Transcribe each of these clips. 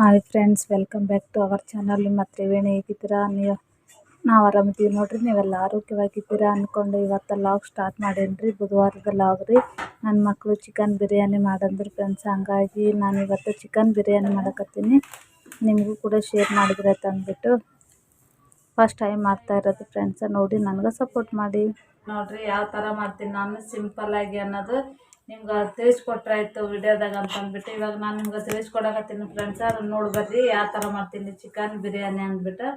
Hi friends welcome back to our channel ನಿಮ್ಮ ತ್ರಿವೇಣಿ ಹೇಗಿದ್ದೀರಾ? ನೀವು ನಾವು ಆರಾಮಿದ್ದೀವಿ ನೋಡ್ರಿ. ನೀವೆಲ್ಲ ಆರೋಗ್ಯವಾಗಿದ್ದೀರಾ ಅಂದ್ಕೊಂಡು ಇವತ್ತು ಲಾಗ್ ಸ್ಟಾರ್ಟ್ ಮಾಡೇನ್ರಿ. ಬುಧವಾರದ ಲಾಗ್ ರೀ. ನನ್ನ ಮಕ್ಕಳು ಚಿಕನ್ ಬಿರಿಯಾನಿ ಮಾಡಂದ್ರು ಫ್ರೆಂಡ್ಸ್ ಹಂಗಾಗಿ ನಾನು ಇವತ್ತು ಚಿಕನ್ ಬಿರಿಯಾನಿ ಮಾಡಕತ್ತೀನಿ. ನಿಮಗೂ ಕೂಡ ಶೇರ್ ಮಾಡಿದ್ರೆ ಅಂದ್ಬಿಟ್ಟು ಫಸ್ಟ್ ಟೈಮ್ ಮಾಡ್ತಾ ಇರೋದು ಫ್ರೆಂಡ್ಸ ನೋಡಿ, ನನಗೆ ಸಪೋರ್ಟ್ ಮಾಡಿ. ನೋಡ್ರಿ, ಯಾವ ಥರ ಮಾಡ್ತೀನಿ ನಾನು? ಸಿಂಪಲ್ ಆಗಿ ಅನ್ನೋದು. ನಿಮ್ಗೆ ತಿಳಿಸ್ಕೊಟ್ರಾಯ್ತು ವಿಡಿಯೋದಾಗ ಅಂತಂದ್ಬಿಟ್ಟು ಇವಾಗ ನಾನು ನಿಮ್ಗೆ ತಿಳಿಸ್ಕೊಡಕತ್ತೀನಿ ಫ್ರೆಂಡ್ಸ ಅದನ್ನ ನೋಡಿ ಬರ್ರಿ, ಯಾವ ಥರ ಮಾಡ್ತೀನಿ ಚಿಕನ್ ಬಿರಿಯಾನಿ ಅಂದ್ಬಿಟ್ಟು.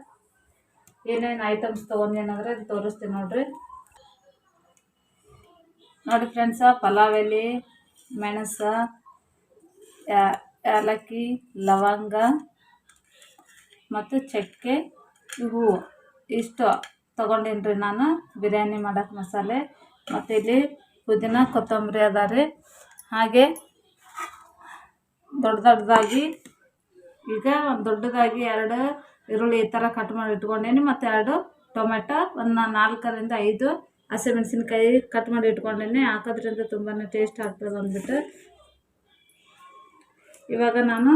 ಏನೇನು ಐಟಮ್ಸ್ ತೊಗೊಂಡೇನಂದ್ರೆ ಅದು ತೋರಿಸ್ತೀನಿ ನೋಡ್ರಿ. ನೋಡಿ ಫ್ರೆಂಡ್ಸ ಪಲಾವ್ ಎಲೆ, ಮೆಣಸ ಏಲಕ್ಕಿ, ಲವಂಗ ಮತ್ತು ಚಕ್ಕೆ ಇವು ಇಷ್ಟು ತೊಗೊಂಡೇನಿ ರೀ ನಾನು. ಬಿರಿಯಾನಿ ಮಾಡೋಕ್ಕೆ ಮಸಾಲೆ. ಮತ್ತು ಇಲ್ಲಿ ಪುದೀನ ಕೊತ್ತಂಬರಿ ಅದ ರೀ. ಹಾಗೆ ದೊಡ್ಡ ದೊಡ್ಡದಾಗಿ ಈಗ ಒಂದು ದೊಡ್ಡದಾಗಿ ಎರಡು ಈರುಳ್ಳಿ ಈ ಥರ ಕಟ್ ಮಾಡಿ ಇಟ್ಕೊಂಡೇನಿ ಮತ್ತು ಎರಡು ಟೊಮೆಟೊ ಒಂದು ನಾಲ್ಕರಿಂದ ಐದು ಹಸಿಮೆಣಸಿನ್ಕಾಯಿ ಕಟ್ ಮಾಡಿ ಇಟ್ಕೊಂಡೇನಿ. ಹಾಕೋದ್ರಿಂದ ತುಂಬಾ ಟೇಸ್ಟ್ ಆಗ್ತದೆ ಅಂದ್ಬಿಟ್ಟು. ಇವಾಗ ನಾನು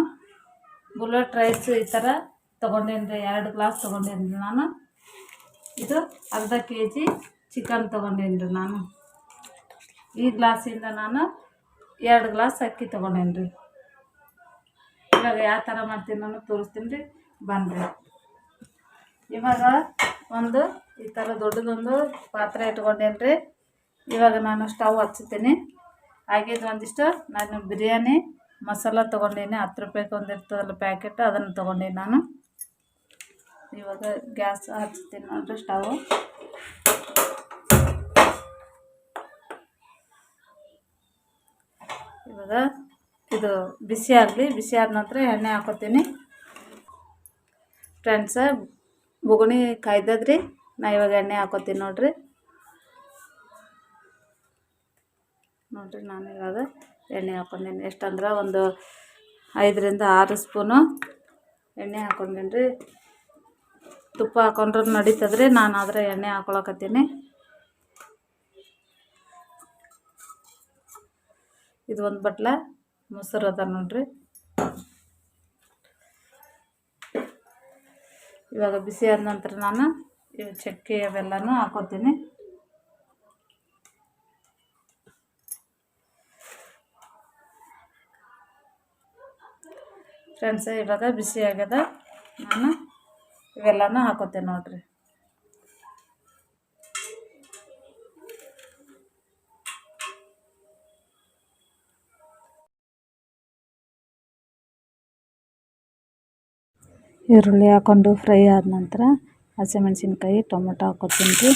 ಬುಲೆಟ್ ರೈಸ್ ಈ ಥರ ತೊಗೊಂಡೇನಿ ರೀ. ಎರಡು ಗ್ಲಾಸ್ ತೊಗೊಂಡೇನಿ ನಾನು. ಇದು ಅರ್ಧ ಕೆ ಜಿ ಚಿಕನ್ ತೊಗೊಂಡೇನಿ ರೀ ನಾನು. ಈ ಗ್ಲಾಸಿಂದ ನಾನು ಎರಡು ಗ್ಲಾಸ್ ಅಕ್ಕಿ ತೊಗೊಂಡೇನಿ ರೀ ಇವಾಗ ಯಾವ ಥರ ಮಾಡ್ತೀನಿ ನಾನು ತೋರಿಸ್ತೀನಿ ರೀ. ಬನ್ನಿರಿ ಇವಾಗ ಒಂದು ಈ ಥರ ದೊಡ್ಡದೊಂದು ಪಾತ್ರೆ ಇಟ್ಕೊಂಡೇನಿ ರೀ ಇವಾಗ ನಾನು ಸ್ಟವ್ ಹಚ್ಚುತ್ತೀನಿ. ಹಾಗೆ ಒಂದಿಷ್ಟು ನಾನು ಬಿರಿಯಾನಿ ಮಸಾಲ ತೊಗೊಂಡೇನಿ, ಹತ್ತು ರೂಪಾಯಿಗೆ ಒಂದು ಇರ್ತದಲ್ಲ ಪ್ಯಾಕೆಟ್, ಅದನ್ನು ತೊಗೊಂಡೇನಿ ನಾನು. ಇವಾಗ ಗ್ಯಾಸ್ ಹಚ್ತೀನಿ ನೋಡಿರಿ ಸ್ಟವ್. ಇವಾಗ ಇದು ಬಿಸಿ ಆಗಲಿ, ಬಿಸಿ ಆದ ನಂತರ ಎಣ್ಣೆ ಹಾಕೋತೀನಿ. ಫ್ರೆಂಡ್ಸ ಬುಗುಣಿ ಕಾಯ್ದದ್ರಿ. ನಾ ಇವಾಗ ಎಣ್ಣೆ ಹಾಕೋತೀನಿ ನೋಡ್ರಿ. ನೋಡ್ರಿ, ನಾನು ಇವಾಗ ಎಣ್ಣೆ ಹಾಕೊಂಡೀನಿ. ಎಷ್ಟಂದ್ರೆ ಒಂದು ಐದರಿಂದ ಆರು ಸ್ಪೂನು ಎಣ್ಣೆ ಹಾಕೊಂಡೀನಿ ರೀ ತುಪ್ಪ ಹಾಕೊಂಡ್ರೆ ನಡೀತದ್ರಿ. ನಾನು ಆದರೆ ಎಣ್ಣೆ ಹಾಕೊಳಕತ್ತೀನಿ. ಇದು ಒಂದು ಬಟ್ಲ, ಮೊಸರು ಅದ ನೋಡ್ರಿ. ಇವಾಗ ಬಿಸಿ ಆದ ನಂತರ ನಾನು ಇವು ಚಕ್ಕೆ ಅವೆಲ್ಲನೂ ಹಾಕೋತೀನಿ. ಫ್ರೆಂಡ್ಸ್, ಇವಾಗ ಬಿಸಿ ಆಗ್ಯದ. ನಾನು ಇವೆಲ್ಲನೂ ಹಾಕೋತೇನೆ ನೋಡ್ರಿ. ಈರುಳ್ಳಿ ಹಾಕ್ಕೊಂಡು ಫ್ರೈ ಆದ ನಂತರ ಹಸಿಮೆಣ್ಸಿನ್ಕಾಯಿ ಟೊಮೊಟೊ ಹಾಕೋತೀನಿ.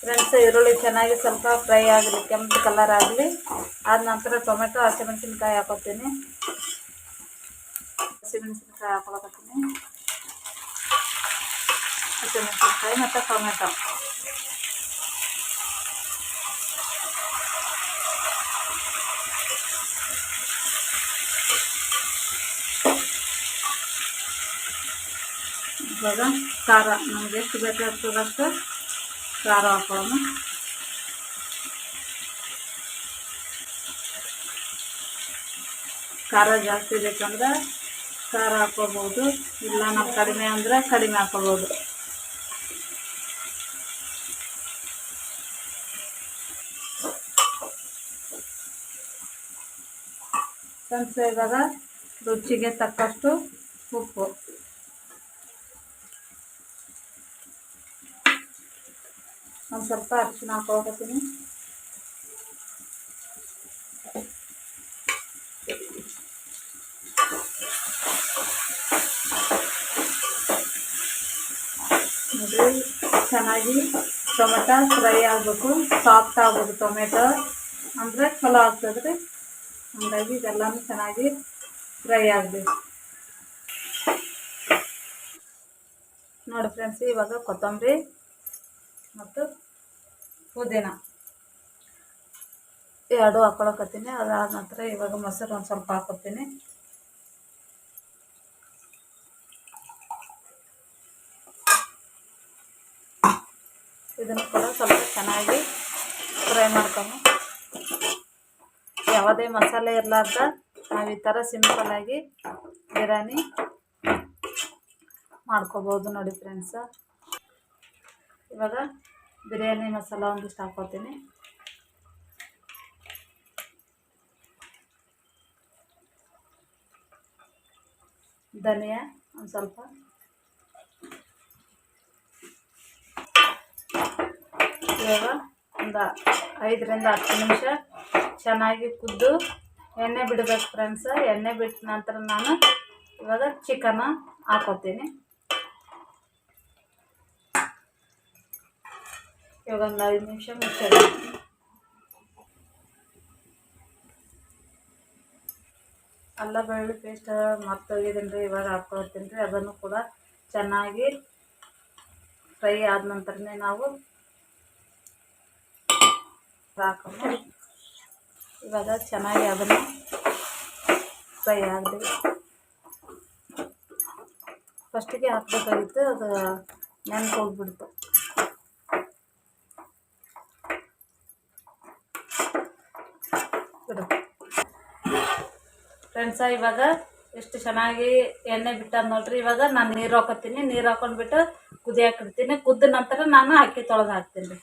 ಫ್ರೆಂಡ್ಸ್, ಈರುಳ್ಳಿ ಚೆನ್ನಾಗಿ ಸ್ವಲ್ಪ ಫ್ರೈ ಆಗಲಿ, ಕೆಂಪು ಕಲರ್ ಆಗಲಿ. ಆದ ನಂತರ ಟೊಮೆಟೊ ಹಸಿಮೆಣ್ಸಿನ್ಕಾಯಿ ಹಾಕೋತೀನಿ. ಹಸಿಮೆಣ್ಸಿನ್ಕಾಯಿ ಹಾಕೊಳಕತ್ತೀನಿ. ಹಸಿಮೆಣ್ಸಿನ್ಕಾಯಿ ಮತ್ತು ಟೊಮೆಟೊ. ಇವಾಗ ಖಾರ. ನಮ್ಗೆ ಎಷ್ಟು ಬೇಕಾಗ್ತದೆ ಅಷ್ಟು? ಖಾರ ಹಾಕೋಣ. ಖಾರ ಜಾಸ್ತಿ ಬೇಕಂದ್ರೆ ಖಾರ ಹಾಕೋಬೋದು ಇಲ್ಲ ನಾವು ಕಡಿಮೆ ಅಂದ್ರೆ ಕಡಿಮೆ ಹಾಕೋಬೋದು ಫ್ರೆಂಡ್ಸ್ ಇವಾಗ ರುಚಿಗೆ ತಕ್ಕಷ್ಟು ಉಪ್ಪು. ಒಂದು ಸ್ವಲ್ಪ ಅರಿಶಿನ ಹಾಕೋಕತ್ತೀನಿ ಚೆನ್ನಾಗಿ ಟೊಮೆಟೊ ಫ್ರೈ ಆಗಬೇಕು. ಸಾಫ್ಟ್ ಆಗ್ಬೇಕು ಟೊಮೆಟೊ. ಅಂದರೆ ಚಲೋ ಆಗ್ತದೆ. ರೀ ಹಾಗಾಗಿ ಇದೆಲ್ಲನೂ ಚೆನ್ನಾಗಿ ಫ್ರೈ ಆಗಬೇಕು. ನೋಡಿ ಫ್ರೆಂಡ್ಸ್, ಇವಾಗ ಕೊತ್ತಂಬರಿ ಮತ್ತು ಪುದೀನ. ಎರಡು ಹಾಕೊಳಕತ್ತೀನಿ, ಅದಾದ ನಂತರ ಇವಾಗ ಮೊಸರು ಒಂದು ಸ್ವಲ್ಪ ಹಾಕೋತೀನಿ. ಇದನ್ನು ಕೂಡ ಸ್ವಲ್ಪ ಚೆನ್ನಾಗಿ ಫ್ರೈ ಮಾಡ್ಕೊಂಡು ಯಾವ ಯಾವುದೇ ಮಸಾಲೆ ಇರಲಾರ್ದ ನಾವು ಈ ಥರ ಸಿಂಪಲ್ಲಾಗಿ ಬಿರಿಯಾನಿ ಮಾಡ್ಕೋಬೋದು ನೋಡಿ ಫ್ರೆಂಡ್ಸ. ಇವಾಗ ಬಿರಿಯಾನಿ ಮಸಾಲ ಒಂದಿಷ್ಟು ಹಾಕ್ಕೊತೀನಿ ಧನಿಯಾ ಒಂದು ಸ್ವಲ್ಪ. ಇವಾಗ ಒಂದು ಐದರಿಂದ ಹತ್ತು ನಿಮಿಷ ಚೆನ್ನಾಗಿ ಕುದ್ದು ಎಣ್ಣೆ ಬಿಡಬೇಕು ಫ್ರೆಂಡ್ಸ್ ಎಣ್ಣೆ ಬಿಟ್ಟ ನಂತರ ನಾನು ಇವಾಗ ಚಿಕನ್ ಹಾಕೋತೀನಿ ಇವಾಗ ಒಂದು ಐದು ನಿಮಿಷ ಮುಚ್ಚಿಡಿ ಅಲ್ಲ ಬೆಳ್ಳುಳ್ಳಿ ಪೇಸ್ಟ್ ಮರ್ತೋಗಿದ್ದೀನಿ ರೀ ಇವಾಗ ಹಾಕ್ಕೊಳ್ತೀನಿ ರೀ ಅದನ್ನು ಕೂಡ ಚೆನ್ನಾಗಿ ಫ್ರೈ ಆದ ನಂತರನೇ ನಾವು ಹಾಕೋಣ ಇವಾಗ ಚೆನ್ನಾಗಿ ಅದನ್ನು ಫ್ರೈ ಆಗಲಿ ಫಸ್ಟಿಗೆ ಹಾಕ್ಬೇಕಾಗಿತ್ತು ಅದು ನೆನ್ಪು ಹೋಗ್ಬಿಡ್ತು ಫ್ರೆಂಡ್ಸ ಇವಾಗ ಎಷ್ಟು ಚೆನ್ನಾಗಿ ಎಣ್ಣೆ ಬಿಟ್ಟ ನೋಡ್ರಿ, ಇವಾಗ ನಾನು ನೀರು ಹಾಕೋತೀನಿ, ನೀರು ಹಾಕೊಂಡ್ಬಿಟ್ಟು ಕುದಿ ಹಾಕಿಡ್ತೀನಿ ಕುದ್ದ ನಂತರ ನಾನು ಅಕ್ಕಿ ತೊಳೆದು ಹಾಕ್ತೀನಿ. ರೀ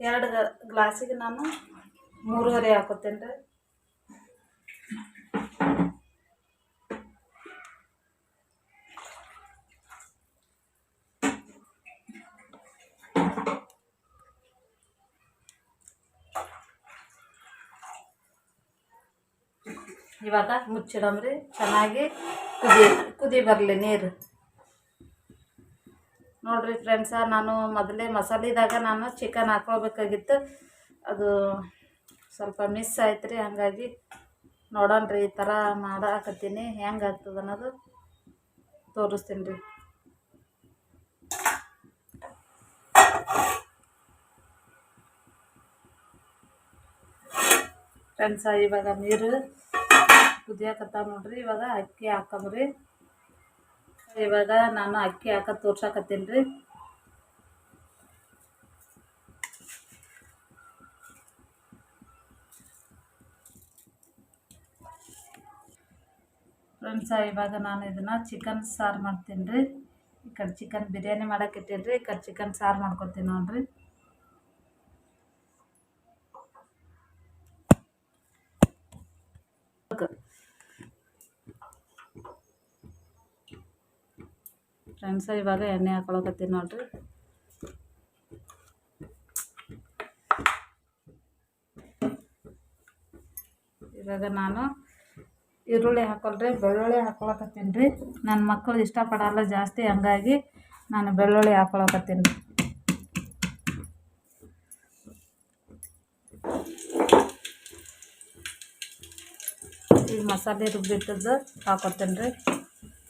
ಎರಡು ಗ್ಲಾಸಿಗೆ ನಾನು ಮೂರುವರೆ ಹಾಕೋತೀನಿ ರೀ. ಇವಾಗ ಮುಚ್ಚಿಡಮ್ರಿ. ಚೆನ್ನಾಗಿ ಕುದಿ ಕುದಿ ಬರಲಿ ನೀರು. ನೋಡ್ರಿ ಫ್ರೆಂಡ್ಸ ನಾನು ಮೊದಲೇ ಮಸಾಲೆದಾಗ ನಾನು ಚಿಕನ್ ಹಾಕ್ಕೊಳ್ಬೇಕಾಗಿತ್ತು ಅದು ಸ್ವಲ್ಪ ಮಿಸ್ ಆಯ್ತು ರೀ ಹಾಗಾಗಿ ನೋಡೋಣ್ರಿ ಈ ಥರ ಮಾಡಾಕತ್ತೀನಿ. ಹೆಂಗೆ ಆಗ್ತದೆ ಅನ್ನೋದು ತೋರಿಸ್ತೀನಿ ರೀ ಫ್ರೆಂಡ್ಸ ಇವಾಗ ನೀರು ಕುದಿಯಾಕತ್ತಾವ ನೋಡ್ರಿ, ಇವಾಗ ಅಕ್ಕಿ ಹಾಕಮ್ರಿ ಇವಾಗ ನಾನು ಅಕ್ಕಿ ಹಾಕ ತೋರ್ಸಾಕತ್ತೀನಿ ರೀ. ಫ್ರೆಂಡ್ಸ, ಇವಾಗ ನಾನು ಇದನ್ನು ಚಿಕನ್ ಸಾರು ಮಾಡ್ತೀನಿ ರೀ. ಈ ಕಡೆ ಚಿಕನ್ ಬಿರಿಯಾನಿ ಮಾಡಕ್ಕೆ ಇಟ್ಟೀನಿ ರೀ, ಈ ಕಡೆ ಚಿಕನ್ ಸಾರು ಮಾಡ್ಕೊತೀನಿ ನೋಡ್ರಿ. ಫ್ರೆಂಡ್ಸ, ಇವಾಗ ಎಣ್ಣೆ ಹಾಕೊಳಕತ್ತೀನಿ ನೋಡ್ರಿ. ಇವಾಗ ನಾನು ಈರುಳ್ಳಿ ಹಾಕೊಳ್ರಿ, ಬೆಳ್ಳುಳ್ಳಿ ಹಾಕೊಳಕತ್ತೀನಿ ರೀ. ನನ್ನ ಮಕ್ಕಳು ಇಷ್ಟಪಡಲ್ಲ ಜಾಸ್ತಿ, ಹಂಗಾಗಿ ನಾನು ಬೆಳ್ಳುಳ್ಳಿ ಹಾಕೊಳಕತ್ತೀನಿ ರೀ. ಈಗ ಮಸಾಲೆ ರುಬ್ಬಿಟ್ಟದ್ದು ಹಾಕೊತೀನಿ ರೀ.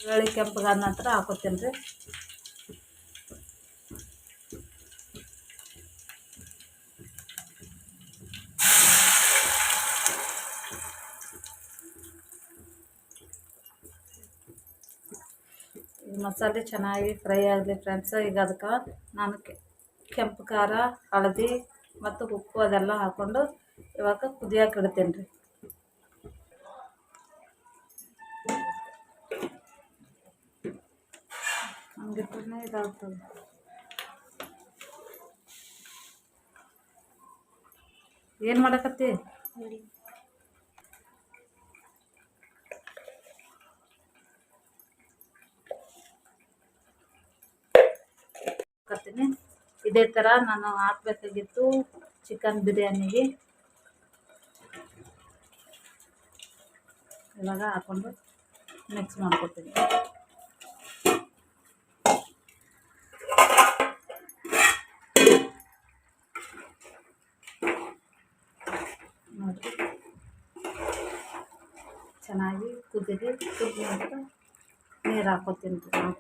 ಬೆಳ್ಳುಳ್ಳಿ ಕೆಂಪಗಾದ ನಂತರ ಹಾಕೋತೀನಿ ರೀ. ಮಸಾಲೆ ಚೆನ್ನಾಗಿ ಫ್ರೈ ಆಗಲಿ ಫ್ರೆಂಡ್ಸ್, ಈಗ ಅದಕ್ಕೆ ನಾನು ಕೆಂಪು ಖಾರ, ಹಳದಿ ಮತ್ತು ಉಪ್ಪು ಅದೆಲ್ಲ ಹಾಕ್ಕೊಂಡು ಇವಾಗ ಕುದಿಯಕ್ಕೆ ಇಡ್ತೀನಿ ರೀ. ಹಂಗಿಟ್ರೆ ಇದಾಗ್ತದೆ. ಏನು ಮಾಡಕತ್ತಿ? ಕತ್ತೀನಿ. ಇದೇ ಥರ ನಾನು ಹಾಕ್ಬೇಕಾಗಿತ್ತು ಚಿಕನ್ ಬಿರಿಯಾನಿಗೆ. ಇವಾಗ ಹಾಕ್ಕೊಂಡು ಮಿಕ್ಸ್ ಮಾಡ್ಕೊತೀನಿ. ನೋಡಿ ಚೆನ್ನಾಗಿ ಕುದಿರಿ ಕುದ್ದ ನಂತರ ನೀರು ಹಾಕೋತೀನಿ ನಾವು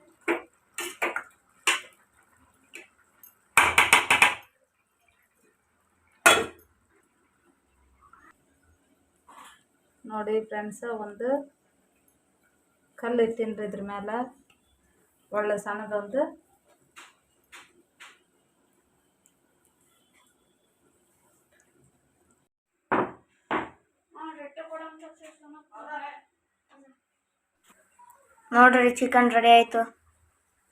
ನೋಡಿ ಫ್ರೆಂಡ್ಸ್ ಒಂದು ಕಲ್ಲು ಇಟ್ಟೀನಿ ರೀ ಇದ್ರ ಮೇಲೆ ಒಳ್ಳೆ ಸಣ್ಣದೊಂದು ನೋಡ್ರಿ ಚಿಕನ್ ರೆಡಿ ಆಯಿತು.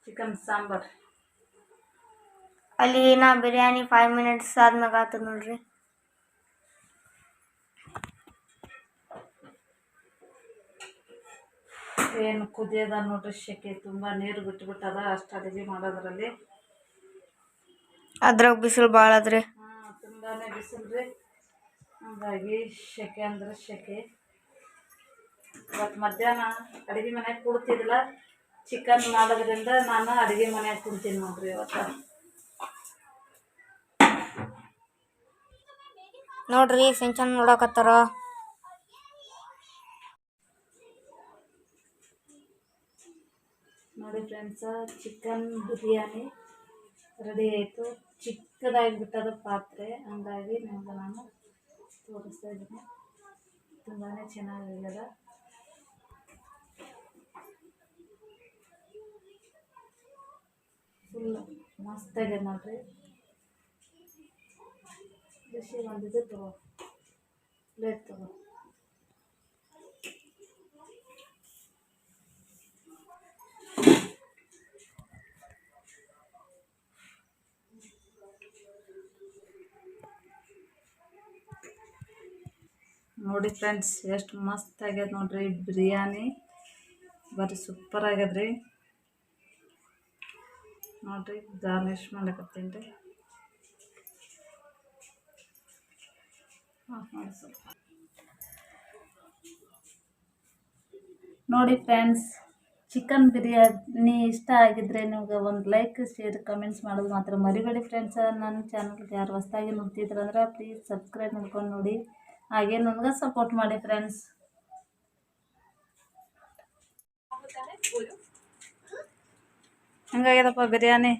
ಚಿಕನ್ ಸಾಂಬಾರ್. ಅಲ್ಲಿ ನಾ ಬಿರಿಯಾನಿ ಫೈವ್ ಮಿನಿಟ್ಸ್ ಆದ್ಮ್ಯಾಗ ಆತದ ನೋಡ್ರಿ. ಏನು ಕುದಿಯದ ನೋಡ್ರಿ ಶೆಕೆ ತುಂಬ ನೀರು ಬಿಟ್ಬಿಟ್ಟದ ಅಷ್ಟು ಅಡುಗೆ ಮಾಡೋದ್ರಲ್ಲಿ. ಅದ್ರಾಗ ಬಿಸಿಲು ಭಾಳ ಅದ್ರಿ ಹಾಂ ತುಂಬಾ ಬಿಸಿಲು ರೀ ಹಂಗಾಗಿ ಶೆಕೆ ಅಂದ್ರೆ ಶೆಕೆ. ಇವತ್ತು ಮಧ್ಯಾಹ್ನ ಅಡುಗೆ ಮನೆಗೆ ಕೂಡ್ತಿದ್ದಿಲ್ಲ. ಚಿಕನ್ ಮಾಡೋದ್ರಿಂದ ನಾನು ಅಡುಗೆ ಮನೆಗೆ ಕುಡ್ತೀನಿ ನೋಡ್ರಿ ಇವತ್ತು. ನೋಡ್ರಿ ಸಿಂಚನ್ ನೋಡಕತ್ತಾರ. ನೋಡಿ ಫ್ರೆಂಡ್ಸ ಚಿಕನ್ ಬಿರಿಯಾನಿ ರೆಡಿ ಆಯಿತು. ಚಿಕ್ಕದಾಗಿ ಬಿಟ್ಟದ ಪಾತ್ರೆ. ಹಂಗಾಗಿ ನಿಮ್ಗೆ ನಾನು ತೋರಿಸ್ತಾ ಇದ್ದೀನಿ. ತುಂಬಾ ಚೆನ್ನಾಗಾಗ್ಯದ ಫುಲ್ ಮಸ್ತಾಗಿದೆ ನೋಡ್ರಿ. ಬಿಸಿ ಒಂದಿದೆ ತಗೋ. ಪ್ಲೇಟ್ ತಗೋ. ನೋಡಿ ಫ್ರೆಂಡ್ಸ್ ಎಷ್ಟು ಮಸ್ತ್ ಆಗ್ಯದ ನೋಡ್ರಿ ಬಿರಿಯಾನಿ. ಬರೀ ಸೂಪರ್ ಆಗ್ಯದ್ರಿ. ನೋಡ್ರಿ ಗಾರ್ನಿಷ್ ಮಾಡಕತ್ತೀನಿ ರೀ. ನೋಡಿ ಫ್ರೆಂಡ್ಸ್, ಚಿಕನ್ ಬಿರಿಯಾನಿ ಇಷ್ಟ ಆಗಿದ್ರೆ ನಿಮ್ಗೆ ಒಂದು ಲೈಕ್, ಶೇರ್, ಕಮೆಂಟ್ಸ್ ಮಾಡೋದು ಮಾತ್ರ ಮರಿಬೇಡಿ ಫ್ರೆಂಡ್ಸ್. ನನ್ನ ಚಾನಲ್ಗೆ ಯಾರು ಹೊಸ್ದಾಗಿ ನೋಡ್ತಿದ್ರಂದ್ರೆ ಪ್ಲೀಸ್ ಸಬ್ಸ್ಕ್ರೈಬ್ ಮಾಡ್ಕೊಂಡು ನೋಡಿ. ಹಾಗೆ ನನಗೆ ಸಪೋರ್ಟ್ ಮಾಡಿ ಫ್ರೆಂಡ್ಸ್. ಹೆಂಗಾಗ್ಯದಪ್ಪ ಬಿರಿಯಾನಿ?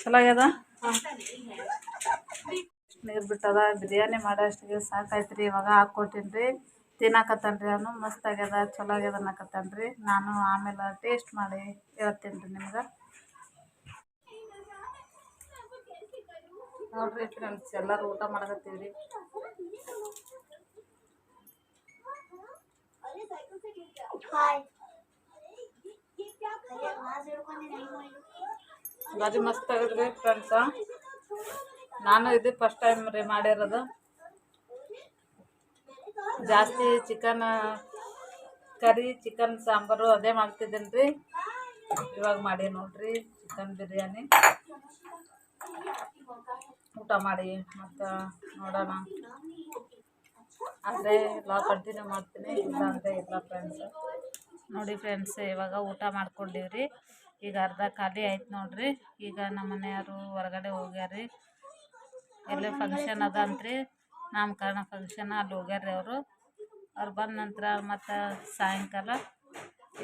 ಚಲೋ ಆಗ್ಯದ ನೀರು ಬಿಟ್ಟದ, ಬಿರಿಯಾನಿ ಮಾಡೋಷ್ಟಿಗೆ ಸಾಕಾಯ್ತು ರೀ ಇವಾಗ ಹಾಕ್ಕೊಟ್ಟಿನಿ ರೀ ತಿನ್ನಕತ್ತಾನ ರೀ ಅವನು ಮಸ್ತ್ ಆಗ್ಯದ ಚಲೋ ಆಗ್ಯದ ಅನ್ನಕತ್ತಾನ ರೀ ನಾನು ಆಮೇಲೆ ಟೇಸ್ಟ್ ಮಾಡಿ ಹೇಳ್ತೀನಿ ರೀ ನಿಮ್ಗೆ. ನೋಡ್ರಿ ಫ್ರೆಂಡ್ಸ್ ಎಲ್ಲರೂ ಊಟ ಮಾಡಕತ್ತೀವಿ ರೀ ಭಾರಿ ಮಸ್ತ್ ಆಗಿದ್ರಿ ಫ್ರೆಂಡ್ಸ ನಾನು ಇದು ಫಸ್ಟ್ ಟೈಮ್ ರೀ ಮಾಡಿರೋದು. ಜಾಸ್ತಿ ಚಿಕನ್ ಕರಿ ಚಿಕನ್ ಸಾಂಬಾರು ಅದೇ ಮಾಡ್ತಿದ್ದೀನಿ ರೀ. ಇವಾಗ ಮಾಡಿ ನೋಡ್ರಿ ಚಿಕನ್ ಬಿರಿಯಾನಿ. ಊಟ ಮಾಡಿ ಮತ್ತು ನೋಡೋಣ. ಆದರೆ ಎಲ್ಲ ಕಂಟಿನ್ಯೂ ಮಾಡ್ತೀನಿ ಇಲ್ಲ ಅಂದರೆ ಇಲ್ಲ ಫ್ರೆಂಡ್ಸ್ ನೋಡಿ ಫ್ರೆಂಡ್ಸ್, ಇವಾಗ ಊಟ ಮಾಡ್ಕೊಂಡಿವ್ರಿ. ಈಗ ಅರ್ಧ ಖಾಲಿ ಆಯ್ತು ನೋಡ್ರಿ. ಈಗ ನಮ್ಮ ಮನೆಯವರು ಹೊರಗಡೆ ಹೋಗ್ಯಾರಿ ಎಲ್ಲ ಫಂಕ್ಷನ್ ಅದ ಅಂತ್ರಿ ನಾಮಕರಣ ಫಂಕ್ಷನ್ ಅಲ್ಲಿ ಹೋಗ್ಯಾರ ಅವರು. ಅವ್ರು ಬಂದ ನಂತರ ಮತ್ತು ಸಾಯಂಕಾಲ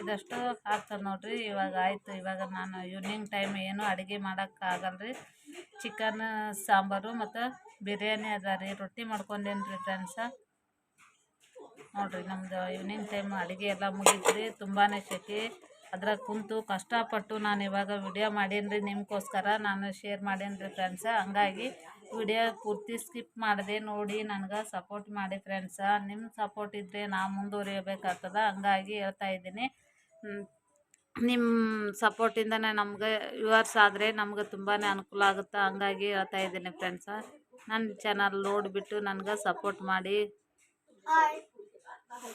ಇದಷ್ಟು ಆಗ್ತದೆ ನೋಡ್ರಿ. ಇವಾಗ ಆಯಿತು. ಇವಾಗ ನಾನು ಈವ್ನಿಂಗ್ ಟೈಮ್ ಏನು ಅಡುಗೆ ಮಾಡೋಕ್ಕಾಗಲ್ಲ ರೀ ಚಿಕನ್ ಸಾಂಬಾರು ಮತ್ತು ಬಿರಿಯಾನಿ ಅದ ರೀ. ರೊಟ್ಟಿ ಮಾಡ್ಕೊಂಡೇನ್ರಿ ಫ್ರೆಂಡ್ಸ. ನೋಡ್ರಿ, ನಮ್ದು ಇವ್ನಿಂಗ್ ಟೈಮ್ ಅಡುಗೆ ಎಲ್ಲ ಮುಗಿತ್ರಿ ತುಂಬಾ ಶೆಕೆ. ಅದ್ರಾಗ ಕುಂತು ಕಷ್ಟಪಟ್ಟು ನಾನು ಇವಾಗ ವಿಡಿಯೋ ಮಾಡೇನ್ರಿ ನಿಮ್ಗೋಸ್ಕರ, ನಾನು ಶೇರ್ ಮಾಡೇನ್ರಿ ಫ್ರೆಂಡ್ಸ ಹಂಗಾಗಿ ವಿಡಿಯೋ ಪೂರ್ತಿ ಸ್ಕಿಪ್ ಮಾಡಿದೆ ನೋಡಿ, ನನಗೆ ಸಪೋರ್ಟ್ ಮಾಡಿ ಫ್ರೆಂಡ್ಸ ನಿಮ್ಮ ಸಪೋರ್ಟ್ ಇದ್ದರೆ ನಾ ಮುಂದುವರಿಯಬೇಕಾಗ್ತದ, ಹಂಗಾಗಿ ಹೇಳ್ತಾ ಇದ್ದೀನಿ. ನಿಮ್ಮ ಸಪೋರ್ಟಿಂದನೇ ನಮ್ಗೆ ವ್ಯೂವರ್ಸ್ ಆದರೆ ನಮ್ಗೆ ತುಂಬಾ ಅನುಕೂಲ ಆಗುತ್ತೆ, ಹಂಗಾಗಿ ಹೇಳ್ತಾ ಇದ್ದೀನಿ ಫ್ರೆಂಡ್ಸ ನನ್ನ ಚಾನಲ್ ನೋಡಿಬಿಟ್ಟು ನನಗೆ ಸಪೋರ್ಟ್ ಮಾಡಿ. 那还